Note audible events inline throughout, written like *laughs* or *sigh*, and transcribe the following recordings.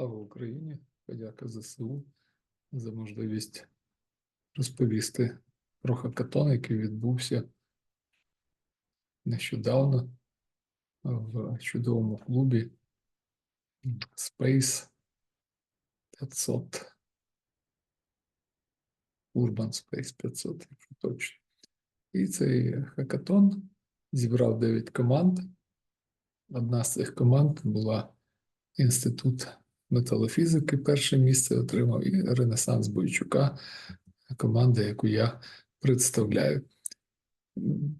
Слава Україні! Подяка ЗСУ за можливість розповісти про хакатон, який відбувся нещодавно в чудовому клубі Space 500. Urban Space 500, якщо точно. І цей хакатон зібрав 9 команд. Одна з цих команд була Інститут металофізики, перше місце отримав, і Ренесанс Бойчука, команда, яку я представляю.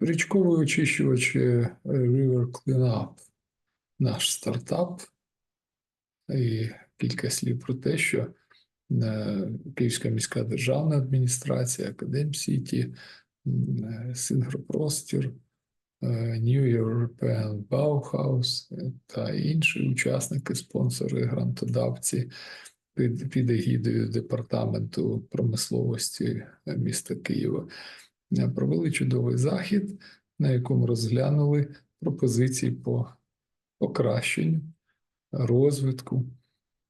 Річковий очищувач е, River Cleanup, наш стартап, і кілька слів про те, що е, Київська міська державна адміністрація, Академ Сіті, е, Сингропростір, New European Bauhaus е, та інші учасники, спонсори, грантодавці під, під егідою Департаменту промисловості е, міста Києва е, провели чудовий захід, на якому розглянули пропозиції по покращенню розвитку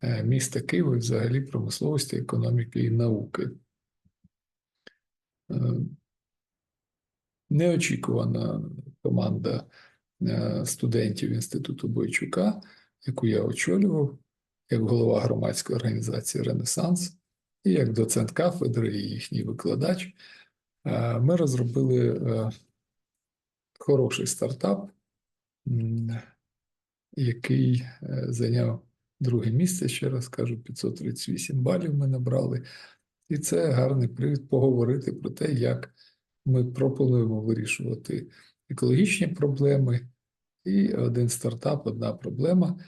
е, міста Києва і взагалі промисловості, економіки і науки. Е, Неочікувана команда е, студентів Інституту Бойчука, яку я очолював, як голова громадської організації Ренесанс і як доцент кафедри і їхній викладач, е, ми розробили е, хороший стартап, який зайняв друге місце, ще раз кажу, 538 балів ми набрали. І це гарний привід поговорити про те, як ми пропонуємо вирішувати екологічні проблеми. І один стартап, одна проблема.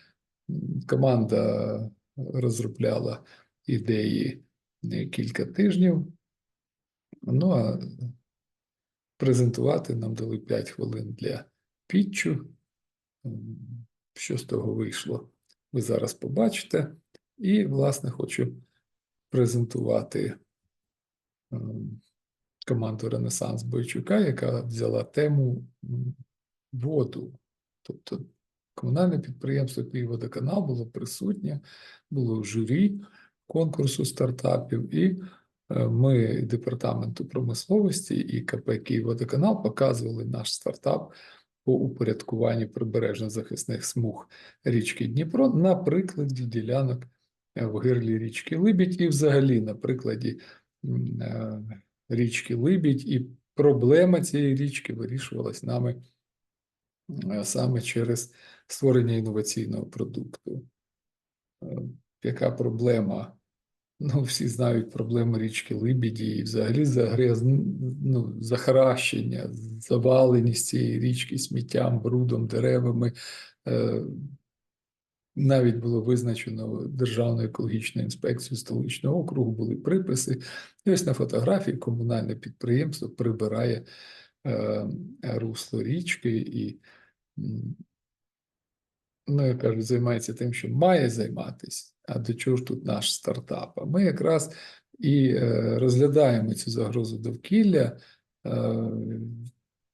Команда розробляла ідеї кілька тижнів. Ну а презентувати нам дали 5 хвилин для пітчу. Що з того вийшло, ви зараз побачите. І, власне, хочу презентувати ем, команду Ренесанс Бойчука, яка взяла тему воду. Тобто комунальне підприємство «Київводоканал» було присутнє, було журі конкурсу стартапів, і е, ми департаменту промисловості і КП «Київводоканал» показували наш стартап по упорядкуванню прибережно-захисних смуг річки Дніпро на прикладі ділянок е, в гирлі річки Либідь і взагалі на прикладі е, річки Либідь, і проблема цієї річки вирішувалась нами е, саме через створення інноваційного продукту. Е, Яка проблема? Ну, всі знають проблему річки Либіді і взагалі загряз... ну, захаращення, заваленість цієї річки сміттям, брудом, деревами. Навіть було визначено Державною екологічною інспекцією столичного округу, були приписи. І ось на фотографії комунальне підприємство прибирає е, русло річки і, ну, я кажу, займається тим, що має займатися. А до чого ж тут наш стартап? А ми якраз і е, розглядаємо цю загрозу довкілля е,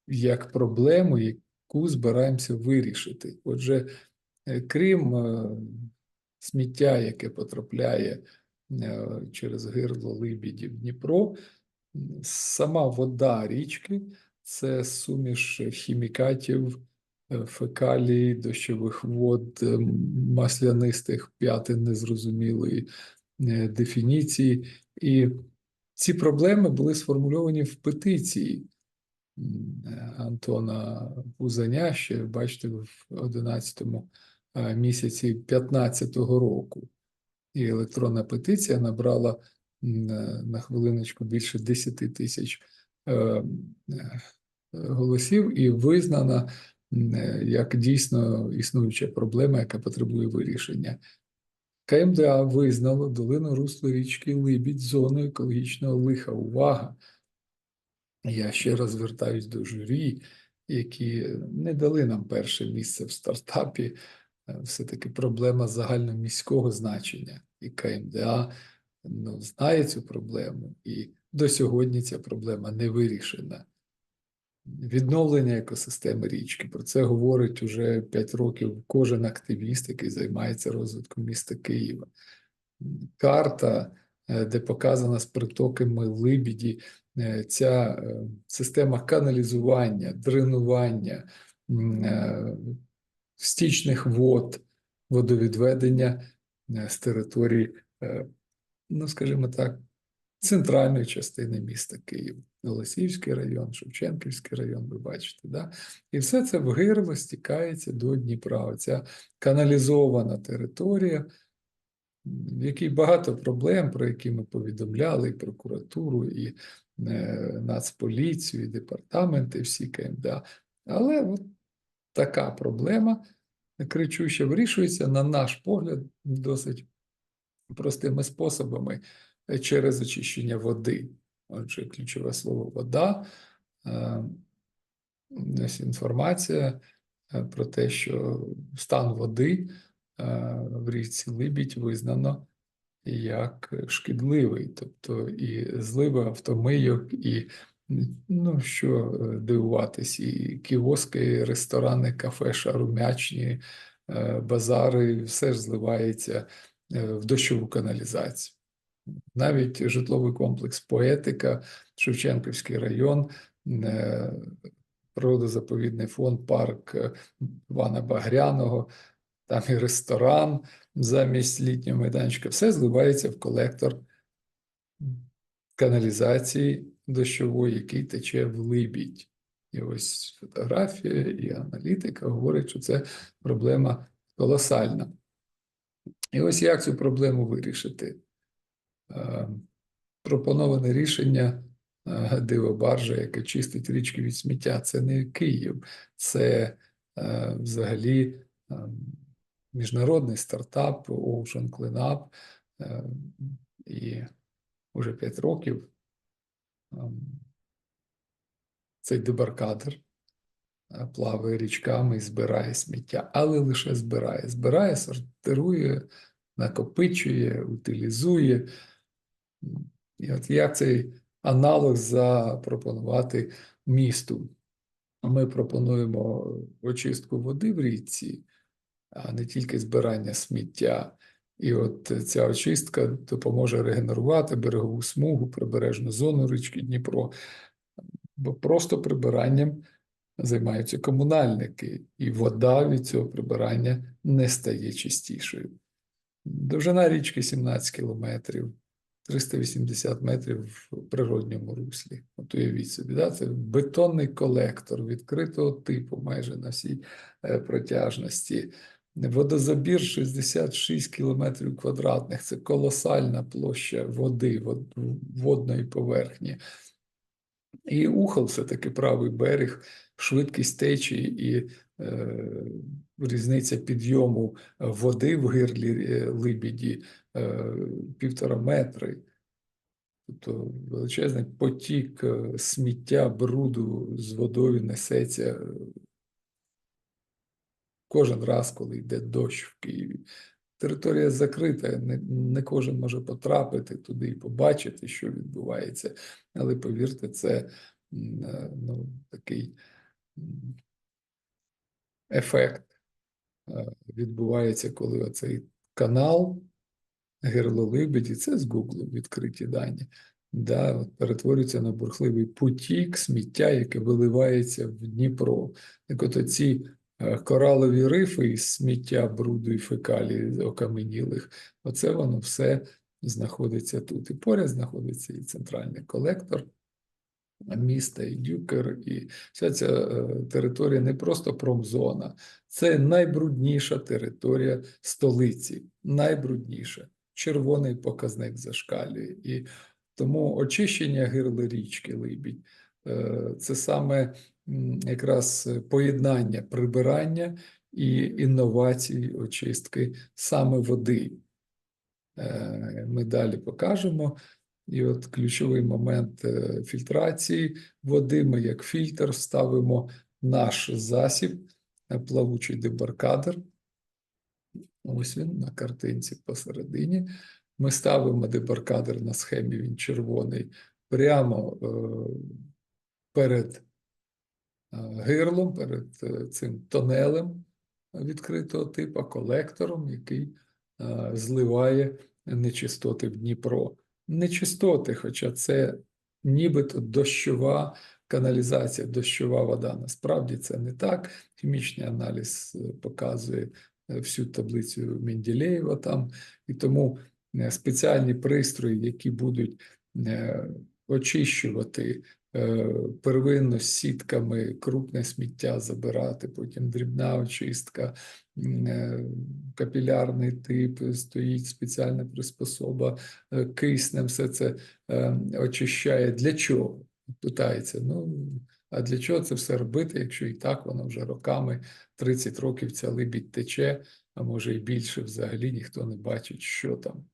як проблему, яку збираємося вирішити. Отже, крім е, сміття, яке потрапляє е, через гирло Либіді в Дніпро, сама вода річки це суміш хімікатів, е, фекалій, дощових вод, е, маслянистих п'ятин незрозумілої е, дефініції. І ці проблеми були сформульовані в петиції е, Антона Пузаня ще, бачите, в 11 е, місяці 15-го року. І електронна петиція набрала е, на хвилиночку більше 10 тисяч е, е, голосів і визнана як дійсно існуюча проблема, яка потребує вирішення. КМДА визнало долину русло річки Либідь зоною екологічного лиха. Увага! Я ще раз звертаюсь до журі, які не дали нам перше місце в стартапі. Е, Все-таки проблема загальноміського значення. І КМДА ну, знає цю проблему, і до сьогодні ця проблема не вирішена. відновлення екосистеми річки. Про це говорить уже 5 років кожен активіст, який займається розвитком міста Києва. Карта, е, де показана з притоками Либіді, е, ця система каналізування, дренування, стічних вод, водовідведення е, з території, е, ну, скажімо так, центральної частини міста Києва. Голосіївський район, Шевченківський район, ви бачите, да? І все це в гирло стікається до Дніпра. Оця каналізована територія, в якій багато проблем, про які ми повідомляли і прокуратуру, і е, Нацполіцію, і департаменти всі КМДА. Але от така проблема кричуща вирішується, на наш погляд, досить простими способами е, через очищення води. Отже, ключове слово вода. Е, Ось інформація е, про те, що стан води в річці Либідь визнано як шкідливий, тобто і зливи автомийок, і ну що е, дивуватись, і кіоски, і ресторани, кафе, шарумячні, е, базари, все ж зливається е, в дощову каналізацію. Навіть житловий комплекс Поетика, Шевченківський район, природозаповідний фонд, парк Івана Багряного, там і ресторан замість літнього майданчика, все зливається в колектор каналізації дощової, який тече в Либідь. І ось фотографія і аналітика говорять, що це проблема колосальна. І ось як цю проблему вирішити? Е, Пропоноване рішення е, дивобаржа, яке чистить річки від сміття, це не Київ, це е, взагалі міжнародний стартап Ocean Cleanup. І вже 5 років цей дебаркадер е, плаває річками і збирає сміття, але лише збирає. Збирає, сортирує, накопичує, утилізує. І от як цей аналог запропонувати місту? Ми пропонуємо очистку води в річці, а не тільки збирання сміття. І от ця очистка допоможе регенерувати берегову смугу, прибережну зону річки Дніпро, бо просто прибиранням займаються комунальники, і вода від цього прибирання не стає чистішою. Довжина річки 17 кілометрів, 380 метрів в природньому руслі. От уявіть собі, да? це бетонний колектор відкритого типу майже на всій е, протяжності. Водозабір 66 кілометрів квадратних. Це колосальна площа води, водної поверхні. І Ухол все-таки правий берег, швидкість течії і е, різниця підйому води в гирлі е, Либіді е, півтора метри. Тобто величезний потік е, сміття, бруду з водою несеться е, кожен раз, коли йде дощ в Києві. Територія закрита, не, не кожен може потрапити туди і побачити, що відбувається. Але повірте, це е, ну, такий ефект е, відбувається, коли оцей канал Герло Либеді, це з Гуглу відкриті дані, да, от перетворюється на бурхливий потік сміття, яке виливається в Дніпро. Так от оці е, коралові рифи із сміття, бруду і фекалії окаменілих, оце воно все знаходиться тут. І поряд знаходиться і центральний колектор міста, і дюкер, і вся ця е, територія не просто промзона, це найбрудніша територія столиці, найбрудніша. Червоний показник зашкалює. І тому очищення гирли річки Либідь е, це саме якраз поєднання прибирання і інновацій очистки саме води. Е, Ми далі покажемо. І от ключовий момент е, фільтрації води. Ми як фільтр ставимо наш засіб, е, плавучий дебаркадер. Ось він на картинці посередині. Ми ставимо дебаркадер на схемі, він червоний, прямо е, перед гирлом, перед е, цим тонелем відкритого типу, колектором, який е, зливає нечистоти в Дніпро. Нечистоти, хоча це нібито дощова каналізація, дощова вода. Насправді це не так. Хімічний аналіз е, показує е, всю таблицю Менделєєва там, і тому е, спеціальні пристрої, які будуть е, очищувати е, первинно з сітками крупне сміття забирати, потім дрібна очистка, е, капілярний тип, стоїть спеціальна приспособа е, киснем, все це е, очищає. Для чого? Питається. Ну, а для чого це все робити, якщо і так воно вже роками, 30 років ця либідь тече, а може і більше взагалі ніхто не бачить, що там.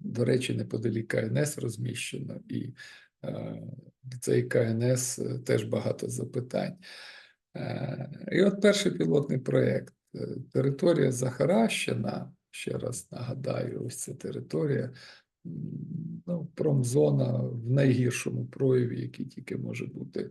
До речі, неподалік КНС розміщено, і е, цей КНС е, теж багато запитань. Е, І от перший пілотний проєкт. Е, Територія Захаращина, ще раз нагадаю, ось ця територія, ну, промзона в найгіршому прояві, який тільки може бути.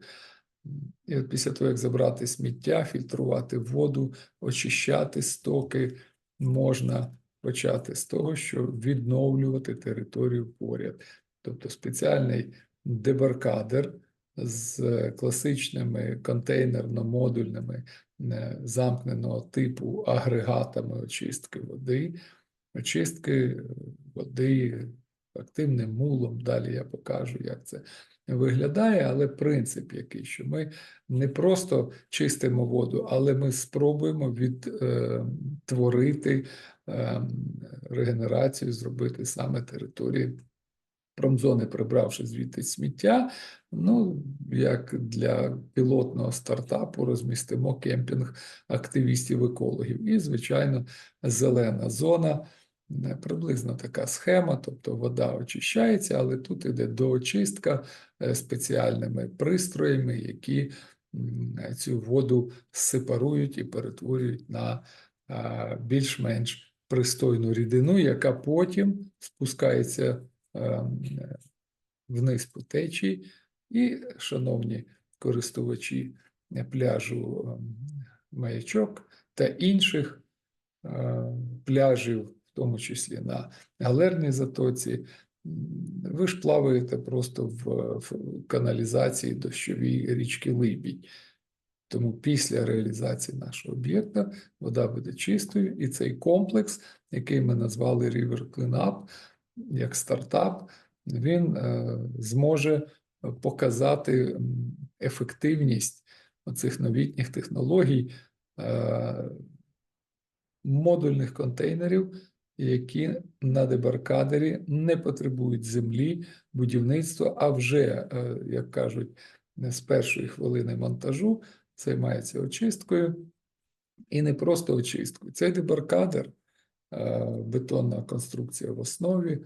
І от після того, як забрати сміття, фільтрувати воду, очищати стоки, можна почати з того, що відновлювати територію поряд. Тобто спеціальний дебаркадер з е, класичними контейнерно-модульними е, замкненого типу агрегатами очистки води, очистки е, води активним мулом. Далі я покажу, як це виглядає, але принцип який, що ми не просто чистимо воду, але ми спробуємо відтворити ем, регенерацію, зробити саме території промзони, прибравши звідти сміття. Ну, як для пілотного стартапу, розмістимо кемпінг активістів-екологів. І, звичайно, зелена зона. е, Приблизно така схема, тобто вода очищається, але тут іде доочистка е, спеціальними пристроями, які цю воду сепарують і перетворюють на більш-менш пристойну рідину, яка потім спускається е, вниз по течії. І, шановні користувачі пляжу ем, маячок та інших е, пляжів, в тому числі на галерній затоці, ви ж плаваєте просто в каналізації дощовій річки Либідь. Тому після реалізації нашого об'єкта вода буде чистою, і цей комплекс, який ми назвали River Cleanup, як стартап, він е, зможе показати ефективність цих новітніх технологій е, модульних контейнерів, які на дебаркадері не потребують землі, будівництва, а вже, е, як кажуть, з першої хвилини монтажу займається очисткою. І не просто очисткою. Цей дебаркадер, бетонна конструкція в основі,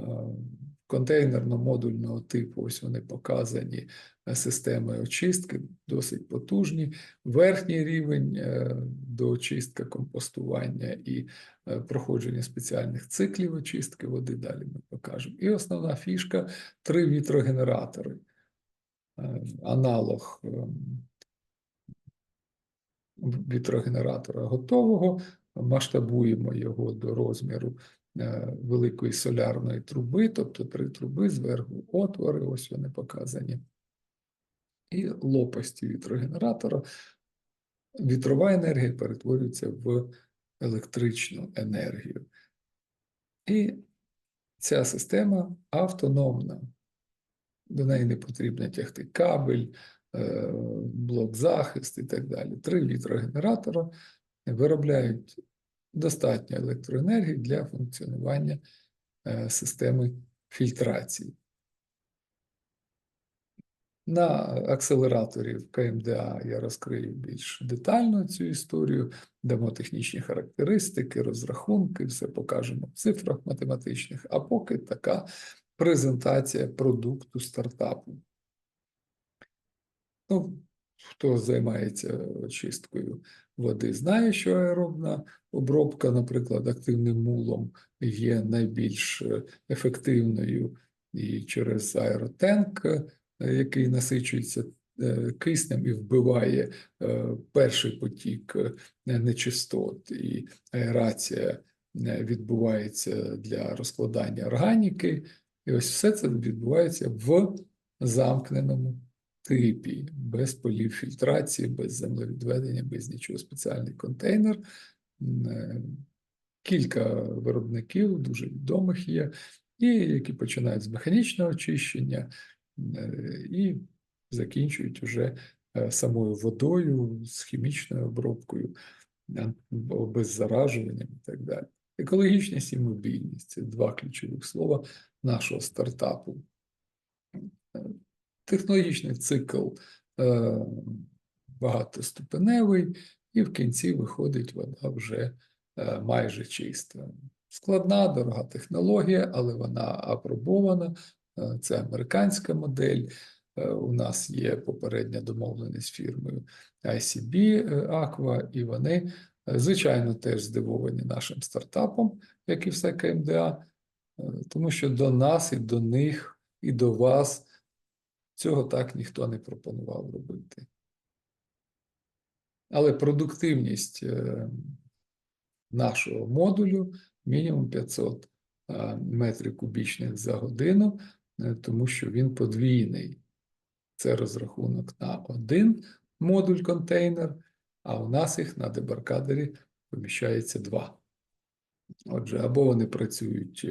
е, контейнерно-модульного типу, ось вони показані е, системи очистки, досить потужні. Верхній рівень е, доочистка, компостування і е, проходження спеціальних циклів очистки води, далі ми покажемо. І основна фішка – три вітрогенератори. Е, Аналог ем, вітрогенератора готового, масштабуємо його до розміру е, великої солярної труби, тобто три труби, зверху отвори, ось вони показані, і лопасті вітрогенератора. Вітрова енергія перетворюється в електричну енергію. І ця система автономна. До неї не потрібно тягти кабель, е, блок захист і так далі. Три вітрогенератора виробляють достатньо електроенергії для функціонування е, системи фільтрації. На акселераторі в КМДА я розкрию більш детально цю історію, дамо технічні характеристики, розрахунки, все покажемо в цифрах математичних, а поки така презентація продукту стартапу. Ну, хто займається очисткою води, знає, що аеробна обробка, наприклад, активним мулом є найбільш е, ефективною і через аеротенк, е, який насичується е, киснем і вбиває перший потік нечистот, і аерація відбувається для розкладання органіки. І ось все це відбувається в замкненому типі, без полів фільтрації, без землевідведення, без нічого. Спеціальний контейнер. Е, Кілька виробників дуже відомих є, і які починають з механічного очищення е, і закінчують уже е, самою водою, з хімічною обробкою, обеззаражуванням і так далі. Екологічність і мобільність це два ключових слова нашого стартапу. Технологічний цикл е, багатоступеневий, і в кінці виходить вода вже е, майже чиста. Складна, дорога технологія, але вона апробована. Е, Це американська модель. У нас є попередня домовленість фірмою ICB Aqua, і вони, звичайно, теж здивовані нашим стартапом, як і все КМДА, е, тому що до нас, і до них, і до вас цього так ніхто не пропонував робити. Але продуктивність е, нашого модулю мінімум 500 е, метрів кубічних за годину, е, тому що він подвійний. Це розрахунок на один модуль-контейнер, а у нас їх на дебаркадері поміщається два. Отже, або вони працюють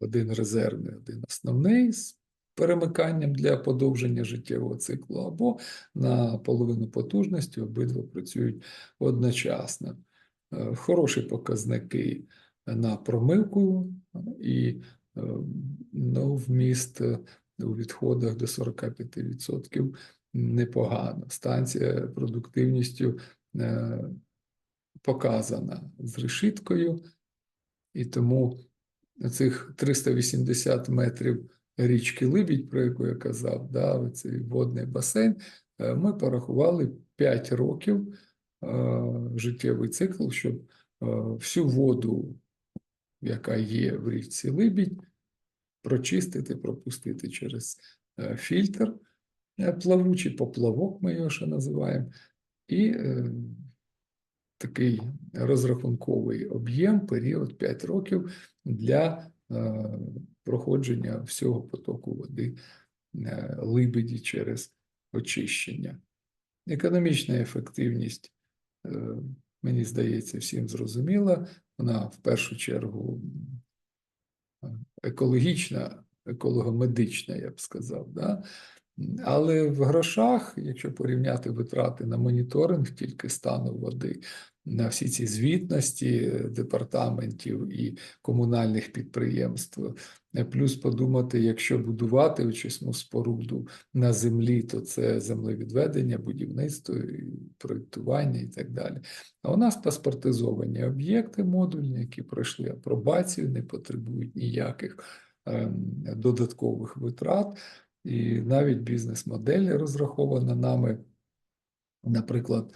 один резервний, один основний з перемиканням для подовження життєвого циклу, або на половину потужності обидва працюють одночасно. Е, Хороші показники на промивку і е, ну, вміст е, у відходах до 45% непогано. Станція продуктивністю показана з решіткою, і тому цих 380 метрів річки Либідь, про яку я казав, да, цей водний басейн, е, ми порахували 5 років е, життєвий цикл, щоб е, всю воду, яка є в річці Либідь, прочистити, пропустити через фільтр плавучий поплавок, ми його ще називаємо, і такий розрахунковий об'єм, період 5 років для проходження всього потоку води е, либеді через очищення. Економічна ефективність, е, мені здається, всім зрозуміла. Вона в першу чергу екологічна, екологомедична, я б сказав. Да? Але в грошах, якщо порівняти витрати на моніторинг тільки стану води, на всі ці звітності департаментів і комунальних підприємств, плюс подумати, якщо будувати очисну споруду на землі, то це землевідведення, будівництво, проєктування і так далі. А у нас паспортизовані об'єкти модульні, які пройшли апробацію, не потребують ніяких ем, додаткових витрат. І навіть бізнес-модель розрахована нами, наприклад,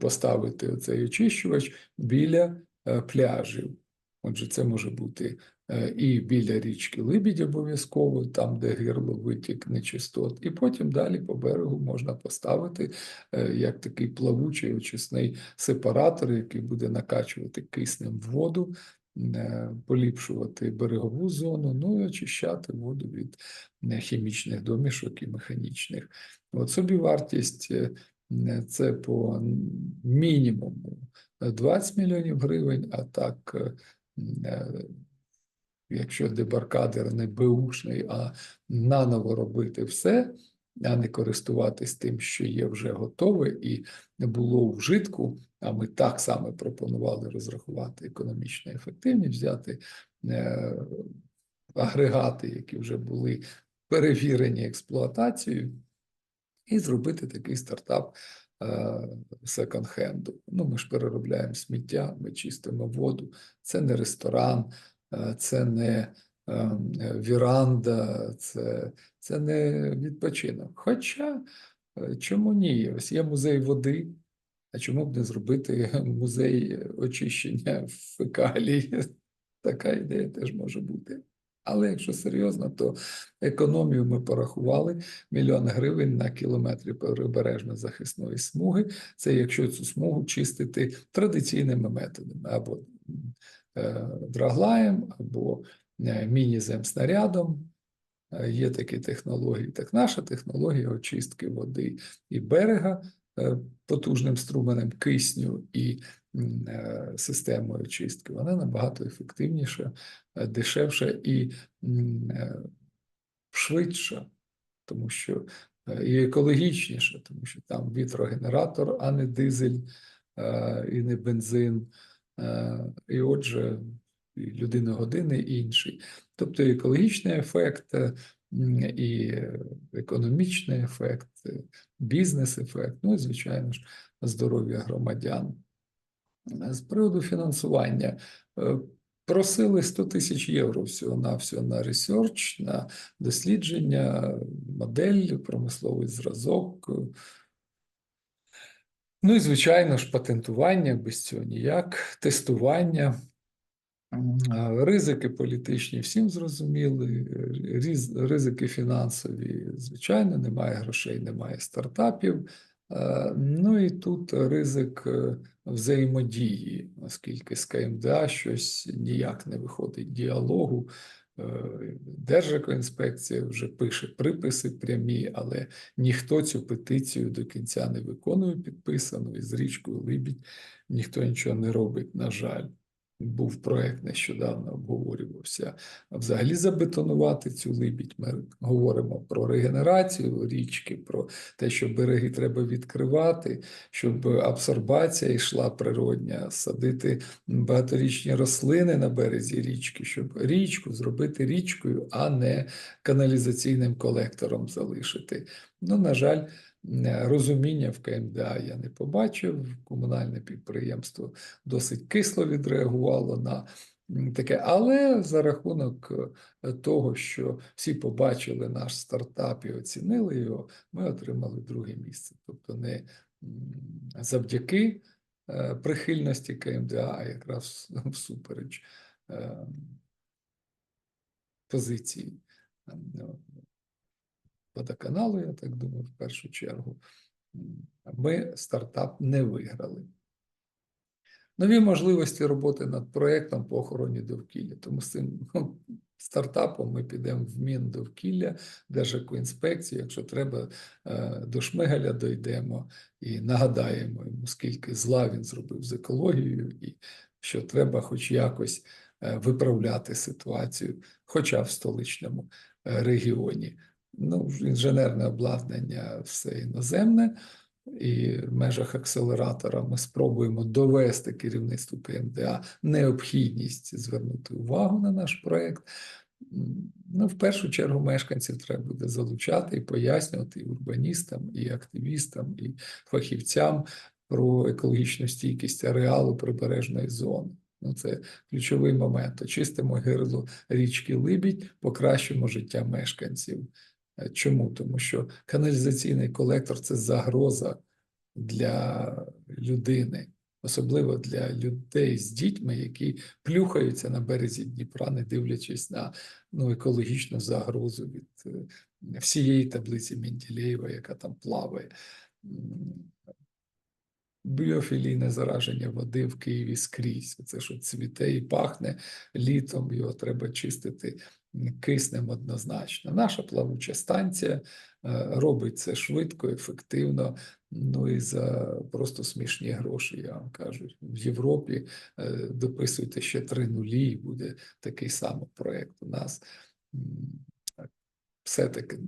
поставити цей очищувач біля е, пляжів. Отже, це може бути е, і біля річки Либідь обов'язково, там, де гирло витік нечистот, і потім далі по берегу можна поставити е, як такий плавучий очисний сепаратор, який буде накачувати киснем воду, е, поліпшувати берегову зону, ну і очищати воду від е, хімічних домішок і механічних. От собівартість е, е, це по мінімуму 20 мільйонів гривень, а так, е, е, якщо дебаркадер не беушний, а наново робити все, а не користуватись тим, що є вже готове і не було вжитку, а ми так само пропонували розрахувати економічну ефективність, взяти е, агрегати, які вже були перевірені експлуатацією, і зробити такий стартап е, секонд-хенду. Ну, ми ж переробляємо сміття, ми чистимо воду. Це не ресторан, е, це не е, віранда, це, це не відпочинок. Хоча, чому ні? Ось є музей води. А чому б не зробити музей очищення фекалій? *laughs* Така ідея теж може бути. Але якщо серйозно, то економію ми порахували мільйон гривень на кілометрі прибережно захисної смуги. Це якщо цю смугу чистити традиційними методами або е, драглаєм, або е, міні-земснарядом. Е, Є такі технології. Так наша технологія очистки води і берега е, потужним струменем кисню і системою очистки, вона набагато ефективніша, е, дешевша і е, швидша, тому що е, і екологічніша, тому що там вітрогенератор, а не дизель е, і не бензин. Е, І отже, людина-години інший. Тобто екологічний ефект, е, і е, економічний ефект, е, бізнес-ефект, ну і, звичайно ж, здоров'я громадян. З приводу фінансування. е, Просили 100 тисяч євро всього на всього на ресерч, на дослідження, модель, промисловий зразок. Ну і, звичайно ж, патентування без цього ніяк, тестування. Ризики політичні всім зрозуміли, ризики фінансові, звичайно, немає грошей, немає стартапів. Е, Ну і тут ризик е, взаємодії, оскільки з КМДА щось ніяк не виходить діалогу. Е, Держекоінспекція вже пише приписи прямі, але ніхто цю петицію до кінця не виконує підписану, і з річкою Либідь ніхто нічого не робить, на жаль був проект нещодавно обговорювався. Взагалі забетонувати цю либідь. Ми говоримо про регенерацію річки, про те, що береги треба відкривати, щоб абсорбація йшла природня, садити багаторічні рослини на березі річки, щоб річку зробити річкою, а не каналізаційним колектором залишити. Ну, на жаль, розуміння в КМДА я не побачив. Комунальне підприємство досить кисло відреагувало на таке, але за рахунок е, того, що всі побачили наш стартап і оцінили його, ми отримали друге місце. Тобто не завдяки е, прихильності КМДА, а якраз всупереч е, позиції е, водоканалу, я так думаю, в першу чергу. Ми стартап не виграли. Нові можливості роботи над проєктом по охороні довкілля. Тому з цим ну, стартапом ми підемо в Міндовкілля, Держекоінспекцію, якщо треба, е, до Шмигаля дойдемо і нагадаємо йому, скільки зла він зробив з екологією, і що треба хоч якось е, виправляти ситуацію, хоча в столичному е, регіоні. Ну, інженерне обладнання все іноземне, і в межах акселератора ми спробуємо довести керівництву КМДА необхідність звернути увагу на наш проект. Ну, в першу чергу мешканців треба буде залучати і пояснювати і урбаністам, і активістам, і фахівцям про екологічну стійкість ареалу прибережної зони. Ну, це ключовий момент. Очистимо гирло річки Либідь, покращимо життя мешканців. Е, Чому? Тому що каналізаційний колектор це загроза для людини, особливо для людей з дітьми, які плюхаються на березі Дніпра, не дивлячись на ну, екологічну загрозу від е, всієї таблиці Менділеєва, яка там плаває. Біофілійне зараження води в Києві скрізь. Це що цвіте і пахне літом, його треба чистити киснем однозначно. Наша плавуча станція е, робить це швидко, ефективно, ну і за просто смішні гроші, я вам кажу. В Європі е, дописуйте ще три нулі, і буде такий самий проєкт у нас. Все-таки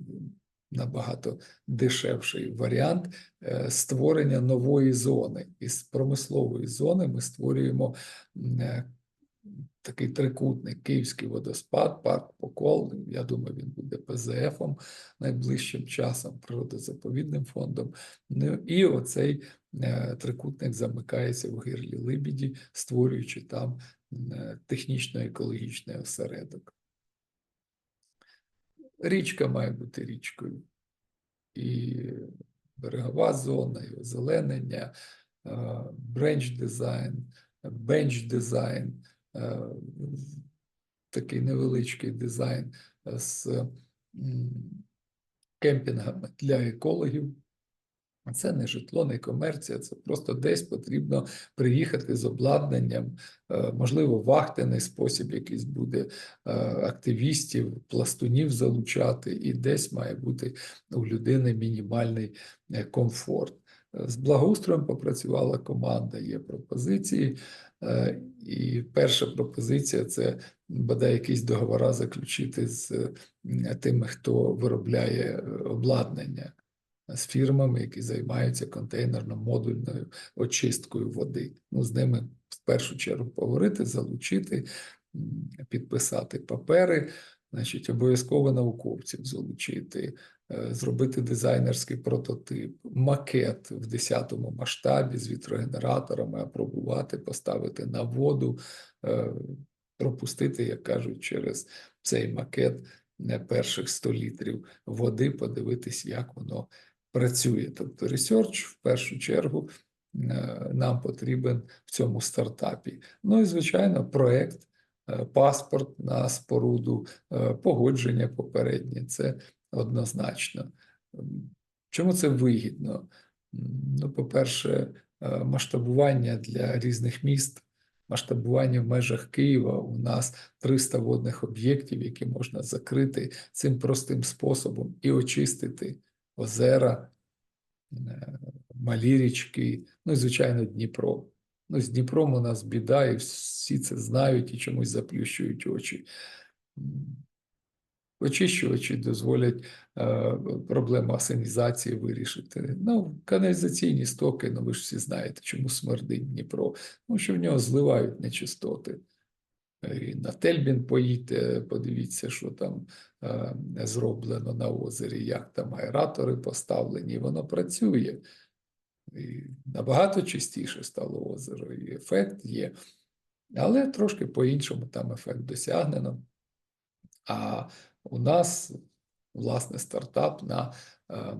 набагато дешевший варіант е, створення нової зони. Із промислової зони ми створюємо такий трикутник Київський водоспад, парк Покол. Я думаю, він буде ПЗФом найближчим часом, природозаповідним фондом. Ну і оцей е, трикутник замикається в гирлі Либіді, створюючи там е, технічно-екологічний осередок. Річка має бути річкою. І берегова зона, і озеленення, бренч дизайн, бенч дизайн, е, такий невеличкий дизайн з кемпінгами для екологів. Це не житло, не комерція, це просто десь потрібно приїхати з обладнанням, е, можливо, вахтений спосіб якийсь буде е, активістів, пластунів залучати, і десь має бути у людини мінімальний е, комфорт. З благоустроєм попрацювала команда, є пропозиції. е, І перша пропозиція це бодай якісь договори заключити з тими, хто виробляє е, обладнання з фірмами, які займаються контейнерно-модульною очисткою води. Ну, з ними в першу чергу поговорити, залучити, підписати папери, значить, обов'язково науковців залучити, зробити дизайнерський прототип, макет в 10-му масштабі з вітрогенераторами, апробувати, поставити на воду, е, пропустити, як кажуть, через цей макет перших 100 літрів води, подивитись, як воно працює. Тобто ресерч в першу чергу е, нам потрібен в цьому стартапі. Ну і звичайно, проект, е, паспорт на споруду, е, погодження попереднє це однозначно. Чому це вигідно? Ну, по-перше, е, масштабування для різних міст. Масштабування в межах Києва у нас 300 водних об'єктів, які можна закрити цим простим способом і очистити озера, е, малі річки, ну і, звичайно, Дніпро. Ну, з Дніпром у нас біда, і всі це знають і чомусь заплющують очі. Очищувачі дозволять е, проблему асенізації вирішити. Ну, каналізаційні стоки, ну ви ж всі знаєте, чому смердить Дніпро, тому що в нього зливають нечистоти. І на Тельбін поїдьте, подивіться, що там е, зроблено на озері, як там аератори поставлені, воно працює. І набагато чистіше стало озеро, і ефект є. Але трошки по-іншому там ефект досягнено. А у нас, власне, стартап на е,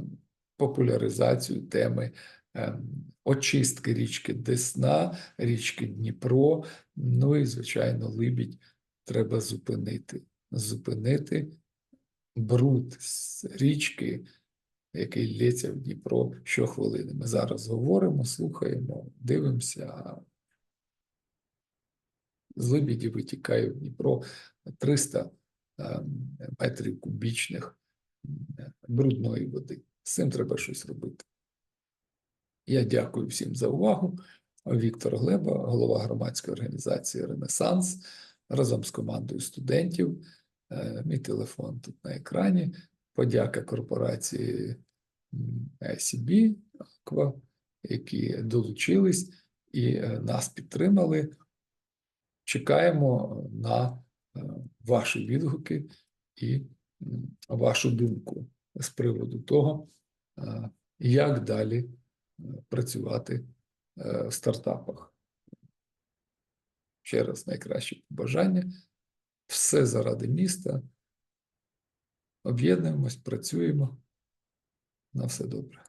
популяризацію теми е, очистки річки Десна, річки Дніпро, ну і, звичайно, Либідь треба зупинити. Зупинити бруд з річки, який лється в Дніпро щохвилини. Ми зараз говоримо, слухаємо, дивимося. З Либіді витікає в Дніпро 300 е, метрів кубічних брудної води. З цим треба щось робити. Я дякую всім за увагу. Віктор Глеба, голова громадської організації Ренесанс, разом з командою студентів. Е, Мій телефон тут на екрані. Подяка корпорації ICB, Aqua, які долучились і е, нас підтримали. Чекаємо на е, ваші відгуки і вашу думку з приводу того, е, як далі е, працювати е, в стартапах. Ще раз найкраще побажання. Все заради міста. Об'єднуємось, працюємо. На все добре.